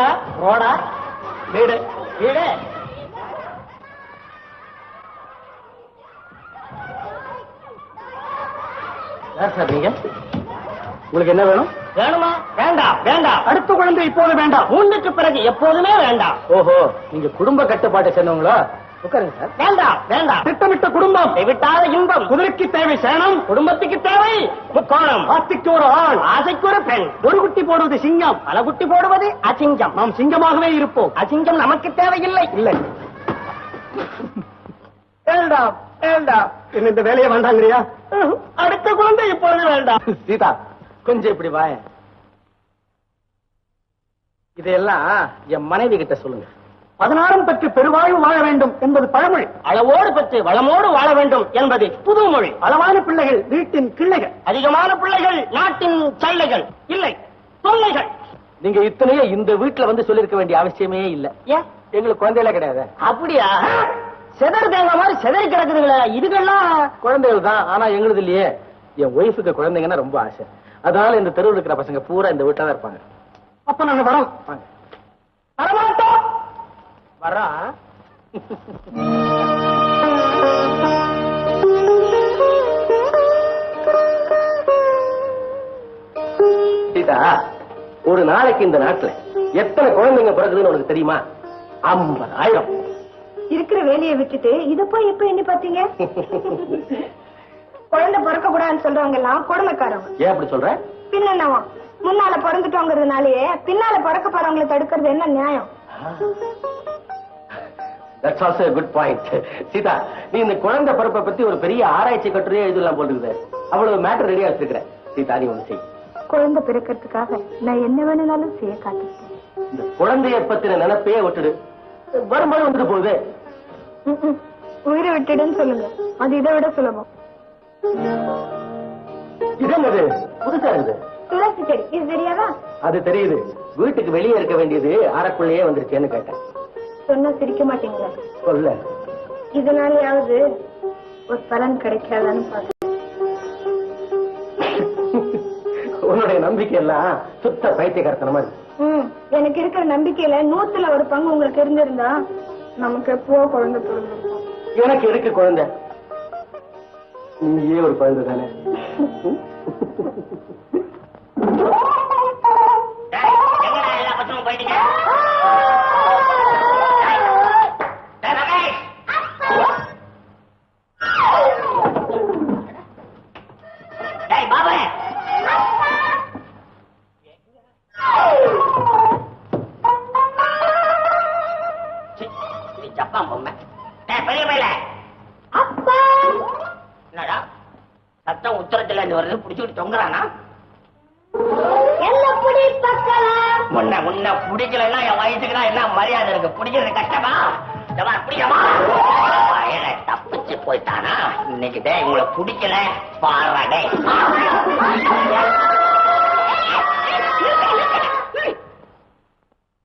வீடா ரோடா? வீடு. வீடு. உங்களுக்கு என்ன வேணும்? வேணுமா? வேண்டாம் வேண்டாம் அடுத்த குழந்தை இப்போது வேண்டாம். மூன்றுக்கு பிறகு எப்போதுமே வேண்டாம். ஓஹோ நீங்க குடும்ப கட்டுப்பாட்டை சேர்ந்தவங்களா? உட்காருங்க வேண்டாம் வேண்டாம் திட்டமிட்ட குடும்பம். விட்டாத இன்பம். குதிரைக்கு தேவை சேனம் குடும்பத்துக்கு தேவை முக்கோணம். ஆத்திக்கு ஒரு ஆள் ஆசைக்கு ஒரு பெண். ஒரு குட்டி போடுவது சிங்கம். பல குட்டி போடுவது அசிங்கம். நாம் சிங்கமாகவே இருப்போம். அசிங்கம் நமக்கு தேவையில்லை. இல்லை. வேண்டாம் வேண்டாம். என்ன இந்த வேலையை வேண்டாங்கிறியா? அடுத்த குழந்தை இப்பொழுது வேண்டாம். சீதா கொஞ்சம் இப்படி வாய இதையெல்லாம் என் மனைவி கிட்ட சொல்லுங்க. பதினாறும் பற்றி பெருவாழ்வு வாழ வேண்டும் என்பது பழமொழி. அளவோடு பெற்று வளமோடு வாழ வேண்டும் என்பது புது மொழி அளவான பிள்ளைகள் வீட்டின் கிள்ளைகள். அதிகமான பிள்ளைகள் நாட்டின் சல்லைகள். இல்லை தொல்லைகள். நீங்க இத்தனையே இந்த வீட்டுல வந்து சொல்லிருக்க வேண்டிய அவசியமே இல்ல. ஏன் எங்களுக்கு குழந்தைகளே கிடையாது? அப்படியா? செதறு தேங்காய் மாதிரி செதறி கிடக்குதுங்களே இதுக்கெல்லாம்? குழந்தைகள் தான் ஆனா எங்களுது இல்லையே. என் ஒய்ஃபுக்கு குழந்தைங்கன்னா ரொம்ப ஆசை. அதனால இந்த தெருவில் இருக்கிற பசங்க பூரா இந்த வீட்டுல தான் இருப்பாங்க. அப்ப நாங்க வரோம். வரமாட்டோம். வரா. சீதா ஒரு நாளைக்கு இந்த நாட்டுல எத்தனை குழந்தைங்க பிறகுதுன்னு உனக்கு தெரியுமா? ஐம்பதாயிரம். இருக்கிற வேலையை விட்டுட்டு இத போய் எப்ப எண்ணி பாத்தீங்க குழந்தை பிறக்க கூடாதுன்னு சொல்றவங்க எல்லாம் கொடுமைக்காரவங்க. ஏன் அப்படி சொல்ற? பின்ன என்னவா முன்னால பிறந்துட்டோங்கிறதுனாலயே பின்னால பிறக்க போறவங்களை தடுக்கிறது என்ன நியாயம்? That's also good point Seetha நீ இந்த குழந்தை பிறப்பை பத்தி ஒரு பெரிய ஆராய்ச்சி கட்டுரையே எழுதலாம் போட்டுருக்குது அவ்வளவு மேட்டர் ரெடியா வச்சிருக்கிற சீதா நீ ஒண்ணு செய். குழந்தை பிறக்கிறதுக்காக நான் என்ன வேணும்னாலும் செய்ய காத்திருக்கேன். இந்த குழந்தைய பத்தின நினைப்பையே விட்டுடு வரும்போது வந்துட்டு போகுது. உயிரை விட்டுடுன்னு சொல்லுங்க. அது இதை விட சுலபம். இது என்னது புதுசா இருக்குது. துளசி செடி. இது தெரியாதா? அது தெரியுது. வீட்டுக்கு வெளியே இருக்க வேண்டியது அறைக்குள்ளேயே வந்துருச்சேன்னு கேட்டேன். சொன்னா சிரிக்க மாட்டீங்களா? சொல்ல. இதனாலயாவது ஒரு பலன் கிடைக்காதான்னு பாக்க உன்னுடைய நம்பிக்கை எல்லாம் சுத்த பைத்தியக்காரத்தனமா இருக்கு. ம், எனக்கு இருக்கிற நம்பிக்கையில நூத்துல ஒரு பங்கு உங்களுக்கு இருந்திருந்தா நமக்கு எப்போ குழந்தை பிறந்திருக்கும். எனக்கு இருக்கு குழந்தை? நீயே ஒரு குழந்தை தானே. போயிட்டீங்க? புடிச்சுட்டு தொங்குறானா? முன்ன முன்ன பிடிக்கலன்னா என் வயசுக்கு என்ன மரியாதை இருக்கு? பிடிக்கிறது கஷ்டமா? இதமா பிடிக்கமா வயல தப்பிச்சு போயிட்டானா? இன்னைக்கு டேய் உங்களை பிடிக்கல.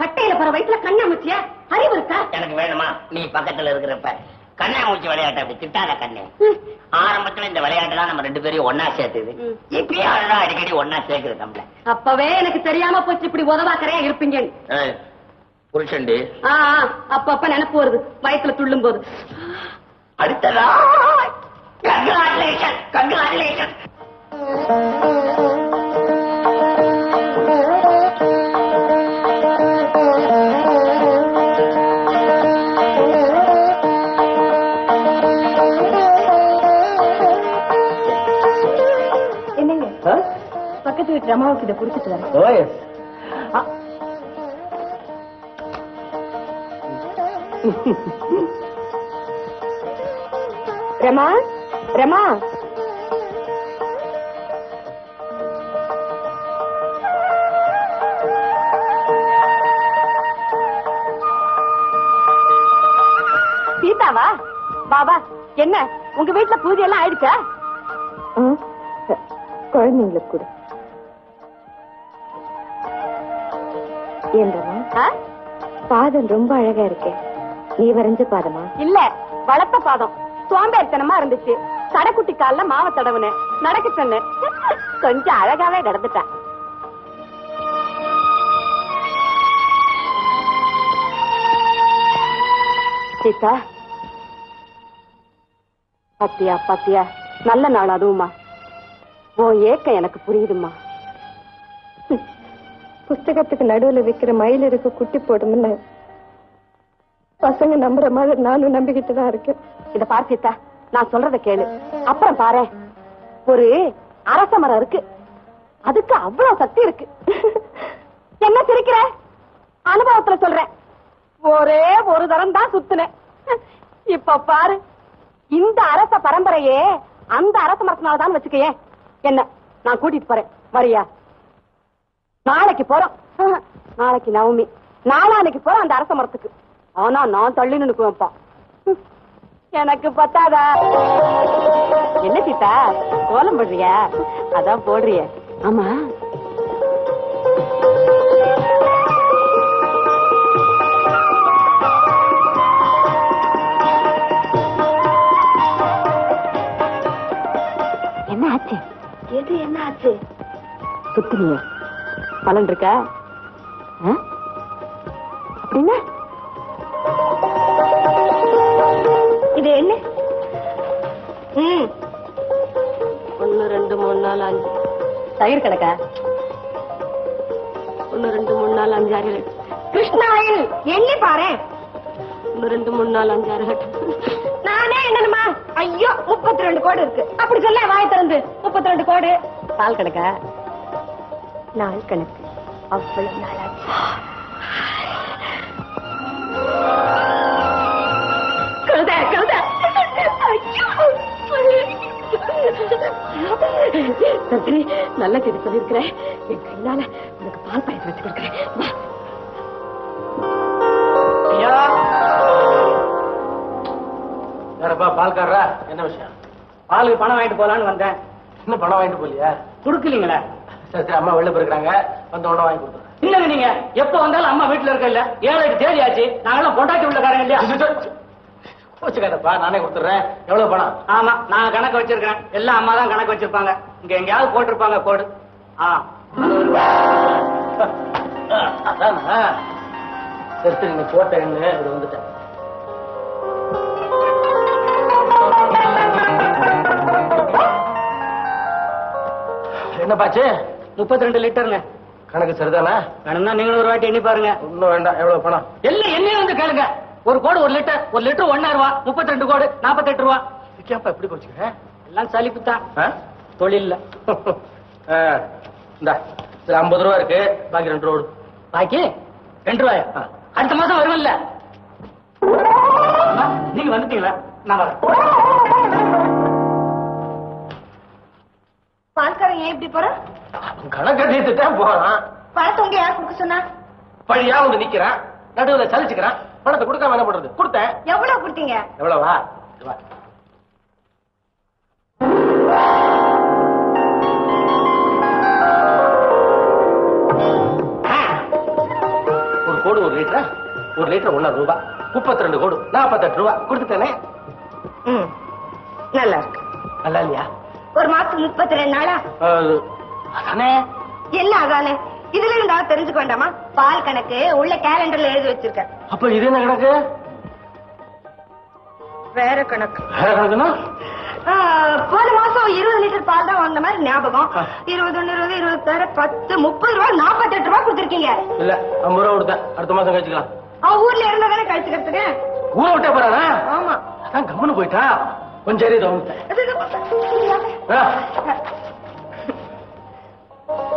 கட்டையில போற வயசுல கண்ணாமூச்சிய அறிவு இருக்கா? எனக்கு வேணுமா? நீ பக்கத்துல இருக்கிறப்ப. கண்ணாமூச்சி விளையாட்டு அப்படி திட்டாத கண்ணு. ஆரம்பத்துல இந்த விளையாட்டு தான் நம்ம ரெண்டு பேரையும் ஒன்னா சேர்த்துது. இப்பயும் அதுதான் அடிக்கடி ஒன்னா சேர்க்குது நம்மள. அப்பவே எனக்கு தெரியாம போச்சு இப்படி உதவாக்கறையா இருப்பீங்க. ஏய், புருஷன்டி. அப்பப்ப நினைப்பு வருது வயசுல துள்ளும் போது அடுத்ததா கங்க்ராச்சுலேஷன் கங்க்ராச்சுலேஷன் ரமாவுக்கு இதை குடிச்சிட்டு வரேன் ஓய் ரமா ரமா. சீதாவா? பாபா என்ன உங்க வீட்டுல பூஜை எல்லாம் ஆயிடுச்சா குழந்தைங்களுக்கு கூட. என்றமா பாதம் ரொம்ப அழகா இருக்கு. நீ வரைஞ்ச பாதமா? இல்ல வளர்த்த பாதம். சோம்பேறித்தனமா இருந்துச்சு. கடைக்குட்டி கால்ல மாவ தடவுன நடக்க சொன்ன கொஞ்சம் அழகாவே நடந்துட்டேன். சீதா. பாத்தியா பாத்தியா. நல்ல நாள் அதுவுமா. உன் ஏக்கம் எனக்கு புரியுதும்மா. புஸ்தகத்துக்கு நடுவுல விக்கிற மயில் இருக்கு குட்டி போடும்னு. பசங்க நம்புற மாதிரி நானும் நம்பிக்கிட்டு தான் இருக்கேன். இத பார்த்தித்தா நான் சொல்றத கேளு. அப்புறம் பாரு ஒரு அரச மரம் இருக்கு. அதுக்கு அவ்வளவு சக்தி இருக்கு. என்ன சிரிக்கிற? அனுபவத்துல சொல்றேன். ஒரே ஒரு தரம் தான் சுத்துனேன். இப்ப பாரு இந்த அரச பரம்பரையே அந்த அரச மரத்தினாலதான் வச்சுக்கையே. என்ன நான் கூட்டிட்டு போறேன். வரியா? நாளைக்கு போறோம். நாளைக்கு நவமி. நாளானைக்கு போறோம் அந்த அரச மரத்துக்கு. ஆனா நான் தள்ளி நினைக்குவேன்ப்பா எனக்கு பத்தாதா. என்ன சீதா? கோலம் போடுறியா? அதான் போடுறிய. ஆமா. என்ன ஆச்சு? எது என்ன ஆச்சு? சுத்துனிய. பலன் இருக்கா? அப்படின்னா? இது என்ன? ஒன்னு ரெண்டு மூணு நாலு அஞ்சு. தயிர் கிடக்கா ஒன்னு ரெண்டு மூணு நாலு அஞ்சு ஆறு கிருஷ்ணாயில் எண்ணி பாரு. ஒன்னு ரெண்டு மூணு நாலு அஞ்சு ஆறு எட்டு நானே என்னமா ஐயோ முப்பத்தி ரெண்டு கோடு இருக்கு. அப்படி சொல்ல வாய் திறந்து. முப்பத்தி ரெண்டு கோடு. பால் கிடக்கா நாள் கணக்கு. அவ்வளவு நாளாச்சு. கழுத கழுத. நல்ல செய்தி சொல்லியிருக்கிறேன். என் கையால உனக்கு பால் பாயசம் வச்சு கொடுக்குறேன். வா. ஐயா. பால்காரரா? என்ன விஷயம்? பாலுக்கு பணம் வாங்கிட்டு போலான்னு வந்தேன். இன்னும் பணம் வாங்கிட்டு போலியா கொடுக்கலீங்களே? சரி சரி அம்மா வெளில போயிருக்காங்க வந்த உடனே வாங்கி கொடுத்துறேன் இல்லங்க நீங்க. எப்ப வந்தாலும் அம்மா வீட்டுல இருக்க இல்ல. ஏழு எட்டு தேதி ஆச்சு. நாங்கெல்லாம் பொண்டாட்டி உள்ளக்காரங்க இல்லையா? வச்சுக்காதப்பா நானே கொடுத்துறேன் எவ்வளவு பணம்? ஆமா நான் கணக்கு வச்சிருக்கேன் எல்லாம் அம்மா தான் கணக்கு வச்சிருப்பாங்க. இங்க எங்கேயாவது போட்டிருப்பாங்க கோடு. ஆ அதானா? சரி சரி நீ போட்ட எண்ணு இது வந்துட்டேன். என்னப்பாச்சு? முப்பத்தி ரெண்டு லிட்டருங்க. கணக்கு சரிதானா? வேணும்னா நீங்களும் ஒரு வாட்டி எண்ணி பாருங்க. ஒன்றும் வேண்டாம் எவ்வளவு பணம்? எல்லாம் என்னையும் வந்து கேளுங்க. ஒரு கோடு ஒரு லிட்டர் ஒரு லிட்டர் ஒன்னா ரூபா முப்பத்தி ரெண்டு கோடு நாற்பத்தெட்டு ரூபா. இதுக்கேப்பா எப்படி போச்சுக்க எல்லாம் சலிப்பு தான். தொழில்ல. இந்தா சரி ஐம்பது ரூபா இருக்கு. பாக்கி ரெண்டு ரூபா. பாக்கி? ரெண்டு ரூபாயா. அடுத்த மாசம் அம்மா, நீங்க வந்துட்டீங்களா? நான் வரேன். பால்காரன் ஏன் இப்படி போற அவன் கணக்கு தீர்த்துட்டே போறான். பணத்தை உங்க யார் கொடுக்க சொன்னா? பழியா வந்து நிக்கிறான். நடுவுல சலிச்சுக்கிறான். பணத்தை கொடுக்காம என்ன பண்றது? கொடுத்தேன். எவ்வளவு கொடுத்தீங்க? எவ்வளவா. ஒரு கோடு ஒரு லிட்டரா? ஒரு லிட்டர் ஒன்னா ரூபா. முப்பத்தி ரெண்டு கோடு. நாற்பத்தெட்டு ரூபா. கொடுத்துட்டேனே? ம். நல்லா இருக்கு. நல்லா இல்லையா? ஒரு மாசம் முப்பத்தி ரெண்டு நாளா? அதானே? என்ன அதானே? இதுல இருந்தா தெரிஞ்சுக்க வேண்டாமா? பால் கணக்கு உள்ள கேலண்டர்ல எழுதி வச்சிருக்கேன். அப்ப இது என்ன கணக்கு? வேற கணக்கு. வேற கணக்குன்னா? போன மாசம் இருபது லிட்டர் பால் தான் வாங்கின மாதிரி ஞாபகம். இருபது ஒண்ணு இருபது இருபத்தாறு பத்து முப்பது ரூபாய் நாற்பத்தெட்டு ரூபாய் கொடுத்துருக்கீங்க. இல்ல ஐம்பது ரூபா கொடுத்தேன் அடுத்த மாசம் கழிச்சுக்கலாம். அவன் ஊர்ல இருந்தா தானே கழிச்சுக்கிறதுக்கு? ஊரை விட்டே போறானா? ஆமா. அதான் கம்முன்னு போயிட்டா.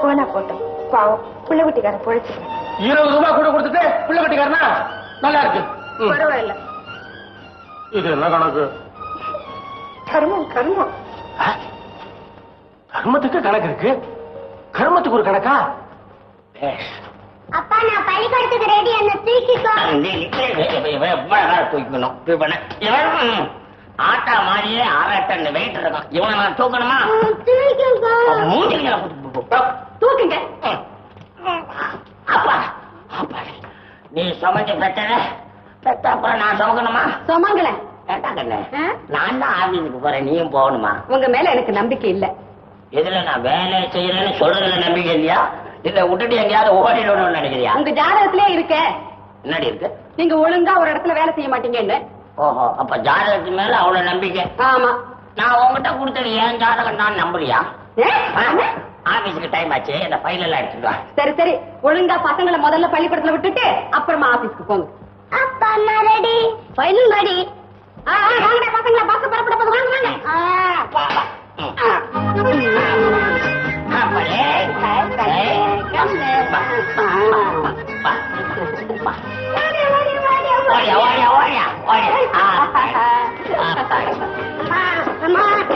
போனா போட்டோம் பாவம் புள்ள பொழைச்சுக்கிறேன் இருபது ரூபாய் கூட கொடுத்துட்டு பிள்ளை கட்டிக்காரனா நல்லா இருக்கு. பரவாயில்ல இது என்ன கணக்கு கர்மம் கர்மம்? கர்மத்துக்கு கணக்கு இருக்கு கர்மத்துக்கு ஒரு கணக்கா. அப்பா நான் பள்ளிக்கூடத்துக்கு ரெடி என்ன தூக்கிக்கோ தூக்கணும் ஆட்டா மாதிரியே ஆறாட்டம் வெயிட் இருக்கும் இவனை நான் தூக்கணுமா? மூஞ்சிங்க தூக்குங்க. அப்பா அப்பா நீ சுமஞ்சு பெற்ற பெத்த அப்புறம் நான் சுமக்கணுமா? சுமங்கல. நான் தான் ஆபீஸுக்கு போறேன் நீயும் போகணுமா? உங்க மேல எனக்கு நம்பிக்கை இல்ல. இதுல நான் வேலை செய்யறேன்னு சொல்றதுல நம்பிக்கை இல்லையா? இல்ல விட்டுட்டு எங்கேயாவது ஓடிடணும்னு நினைக்கிறியா? உங்க ஜாதகத்திலே இருக்க. என்னடி இருக்கு? நீங்க ஒழுங்கா ஒரு இடத்துல வேலை செய்ய மாட்டீங்கன்னு. ஓஹோ அப்ப ஜாதகத்து மேல அவ்வளவு நம்பிக்கை. ஆமா. நான் உங்ககிட்ட கொடுத்தது ஏன் ஜாதகம் தான் நம்பலையா? ஆபீஸுக்கு டைம் ஆச்சு இந்த ஃபைல் எல்லாம் எடுத்துட்டு சரி சரி. ஒழுங்கா பசங்களை முதல்ல பள்ளிக்கூடத்துல விட்டுட்டு அப்புறமா ஆபீஸ்க்கு போங்க. அப்பா நான் ரெடி ஃபைனல் ரெடி பசங்களா பஸ் புறப்பட போது வாங்க வாங்க.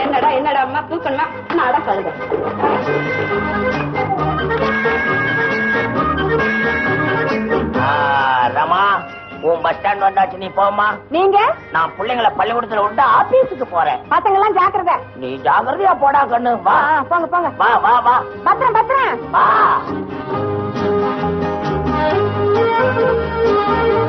என்னடா என்னடா அம்மா தூக்கணுமா நட கழுத ரமா உன் பஸ் ஸ்டாண்ட் வந்தாச்சு நீ போமா நீங்க? நான் பிள்ளைங்களை பள்ளிக்கூடத்துல விட்டு ஆபீஸுக்கு போறேன். பசங்க எல்லாம் ஜாக்கிரதை. நீ ஜாகிரதையா போடா கண்ணு. வா. போங்க போங்க. வா வா வா. பத்திரம் பத்திரம். வா.